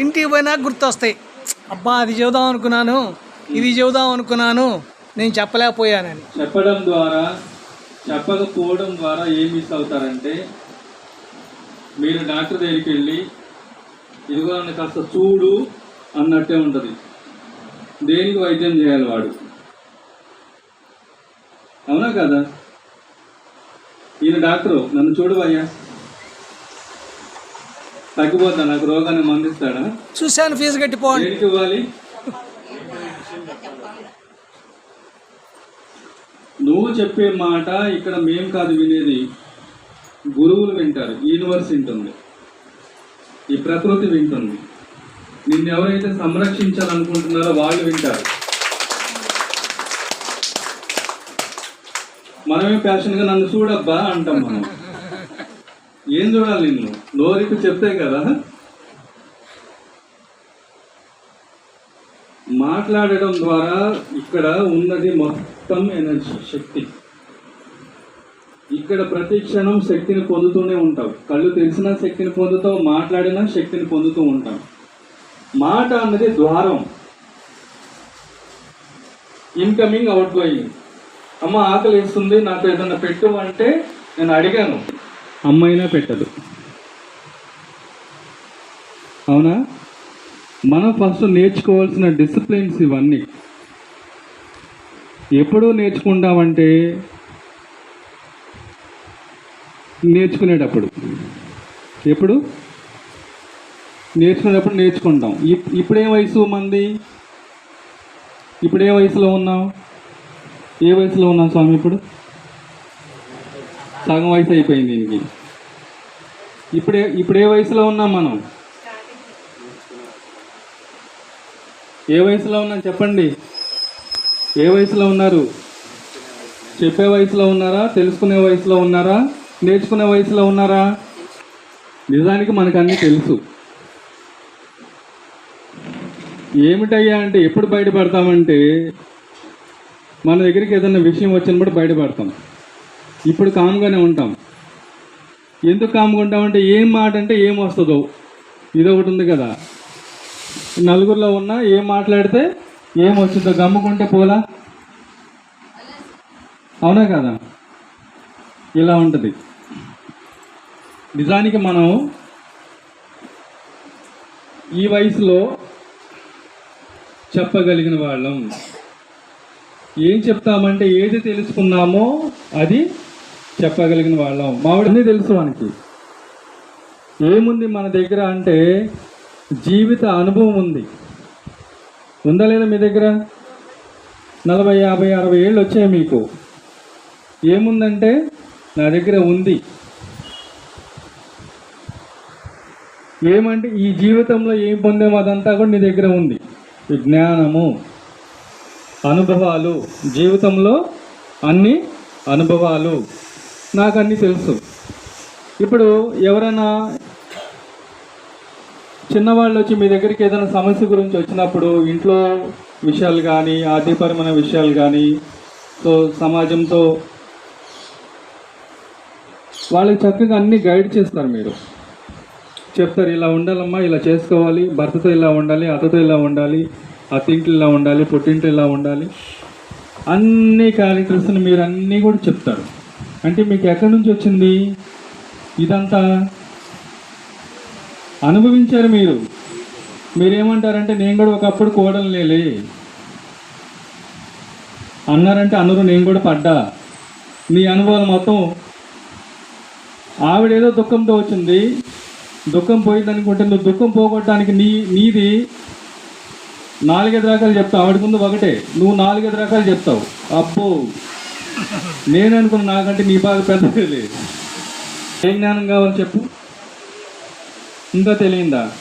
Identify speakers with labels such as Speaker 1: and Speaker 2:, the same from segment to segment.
Speaker 1: ఇంటికి పోయినా గుర్తొస్తాయి. అబ్బా అది చెబుదాం అనుకున్నాను ఇది చెబుదాం అనుకున్నాను నేను చెప్పలేకపోయానని.
Speaker 2: చెప్పడం ద్వారా చెప్పకపోవడం ద్వారా ఏం మిస్ అవుతారంటే మీరు డాక్టర్ దగ్గరికి వెళ్ళి ఇదిగో నన్ను కాస్త చూడు అన్నట్టే ఉంటుంది. దేనికి వైద్యం చేయాలి వాడు? అవునా కదా? ఈయన డాక్టరు నన్ను చూడు అయ్యా తగ్గిపోతా నాకు రోగాన్ని మందిస్తాడా?
Speaker 1: చూశాను ఫీజు
Speaker 2: ఇవ్వాలి? నువ్వు చెప్పే మాట ఇక్కడ మేం కాదు వినేది. గురువులు వింటారు యూనివర్స్ వింటుంది. ఈ ప్రకృతి వింటుంది. నిన్ను ఎవరైతే సంరక్షించాలనుకుంటున్నారో వాళ్ళు వింటారు. మనమే ప్యాషన్గా నన్ను చూడబ్బా అంటాం మనం. ఏం చూడాలి నిన్ను? నోరికి చెప్తే కదా? మాట్లాడడం ద్వారా ఇక్కడ ఉన్నది మొత్తం ఎనర్జీ శక్తి. ఇక్కడ ప్రతి క్షణం శక్తిని పొందుతూనే ఉంటావు. కళ్ళు తెలిసిన శక్తిని పొందుతావు మాట్లాడినా శక్తిని పొందుతూ ఉంటాం మాట అన్నది ద్వారం. ఇన్కమింగ్ అవుట్ గోయింగ్ అమ్మ ఆకలి వేస్తుంది నాకు ఏదన్నా పెట్టు అంటే నేను అడిగాను. అమ్మైనా పెట్టదు. అవునా? మనం ఫస్ట్ నేర్చుకోవాల్సిన డిసిప్లిన్స్ ఇవన్నీ. ఎప్పుడు నేర్చుకుంటామంటే నేర్చుకునేటప్పుడు. ఎప్పుడు? నేర్చుకునేటప్పుడు నేర్చుకుంటాం. ఇప్- ఇప్పుడే వయసు మంది? ఇప్పుడు ఏ వయసులో ఉన్నాం? ఏ వయసులో ఉన్నాం స్వామి ఇప్పుడు? సగం వయసు అయిపోయింది దీనికి ఇప్పుడే ఇప్పుడు ఏ వయసులో ఉన్నాం మనం. ఏ వయసులో ఉన్నాం చెప్పండి. ఏ వయసులో ఉన్నారు? చెప్పే వయసులో ఉన్నారా? తెలుసుకునే వయసులో ఉన్నారా? నేర్చుకునే వయసులో ఉన్నారా? నిజానికి మనకు అన్నీ తెలుసు. ఏమిటయ్యా అంటే ఎప్పుడు బయటపడతామంటే మన దగ్గరికి ఏదైనా విషయం వచ్చినప్పుడు బయటపడతాం. ఇప్పుడు కామ్గానే ఉంటాం. ఎందుకు కామ్గా ఉంటామంటే ఏం మాట అంటే ఏం వస్తుందో. ఇదొకటి ఉంది కదా. నలుగురిలో ఉన్నా ఏం మాట్లాడితే ఏం వచ్చిందో గమ్ముకుంటే పోలా? అవునా కదా? ఇలా ఉంటుంది. నిజానికి మనం ఈ వయసులో చెప్పగలిగిన వాళ్ళం. ఏం చెప్తామంటే ఏది తెలుసుకున్నామో అది చెప్పగలిగిన వాళ్ళం. మావిడన్నీ తెలుసు మనకి ఏముంది మన దగ్గర అంటే జీవిత అనుభవం ఉంది. ఉందా లేదా మీ దగ్గర? నలభై యాభై అరవై ఏళ్ళు వచ్చాయి మీకు. ఏముందంటే నా దగ్గర ఉంది. ఏమంటే ఈ జీవితంలో ఏం పొందేమో అదంతా కూడా నీ దగ్గర ఉంది. విజ్ఞానము జ్ఞానము అనుభవాలు జీవితంలో అన్ని అనుభవాలు. నాకు అన్నీ తెలుసు. ఇప్పుడు ఎవరైనా చిన్నవాళ్ళు వచ్చి మీ దగ్గరికి ఏదైనా సమస్య గురించి వచ్చినప్పుడు ఇంట్లో విషయాలు కానీ ఆర్థికపరమైన విషయాలు కానీ సో సమాజంతో వాళ్ళకి చక్కగా అన్ని గైడ్ చేస్తారు మీరు. చెప్తారు ఇలా ఉండాలమ్మా ఇలా చేసుకోవాలి. భర్తతో ఇలా ఉండాలి అత్తతో ఇలా ఉండాలి అత్తింట్లో ఇలా ఉండాలి పుట్టింట్లో ఇలా ఉండాలి. అన్ని క్యారెక్టర్స్ని మీరు అన్నీ కూడా చెప్తారు. అంటే మీకు ఎక్కడి నుంచి వచ్చింది? ఇదంతా అనుభవించారు మీరు. మీరేమంటారంటే నేను కూడా ఒకప్పుడు కోడలు లేలే. అన్నారంటే అన్నరు నేను కూడా పడ్డా. నీ అనుభవాలు మొత్తం ఆవిడేదో దుఃఖంతో వచ్చింది. దుఃఖం పోయిందనుకుంటే నువ్వు దుఃఖం పోగొట్టడానికి నీ నీది నాలుగైదు రకాలు చెప్తావు. ఆవిడ ముందు ఒకటే. నువ్వు నాలుగైదు రకాలు చెప్తావు. అబ్బో! నేను అనుకున్న నాకంటే మీ బాగా పెద్దది లేదు. ఏం జ్ఞానం కావాలి చెప్పు? ఇంకా తెలియందా?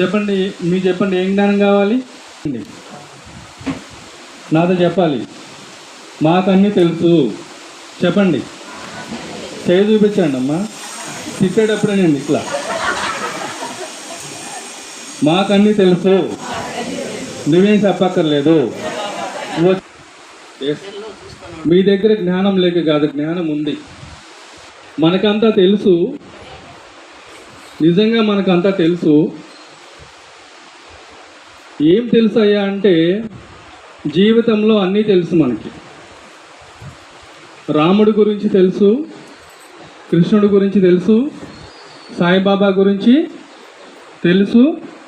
Speaker 2: చెప్పండి మీరు చెప్పండి ఏం జ్ఞానం కావాలి? నాతో చెప్పాలి. మాకన్నీ తెలుసు. చెప్పండి. చేయి చూపించండి అమ్మా. తిట్టేటప్పుడేనండి ఇట్లా. మాకన్నీ తెలుసు. నువ్వేం చెప్పక్కర్లేదు. మీ దగ్గర జ్ఞానం లేక కాదు జ్ఞానం ఉంది. మనకంతా తెలుసు. నిజంగా మనకు అంతా తెలుసు. ఏం తెలుసు అయ్యా అంటే జీవితంలో అన్నీ తెలుసు మనకి. రాముడి గురించి తెలుసు కృష్ణుడి గురించి తెలుసు సాయిబాబా గురించి తెలుసు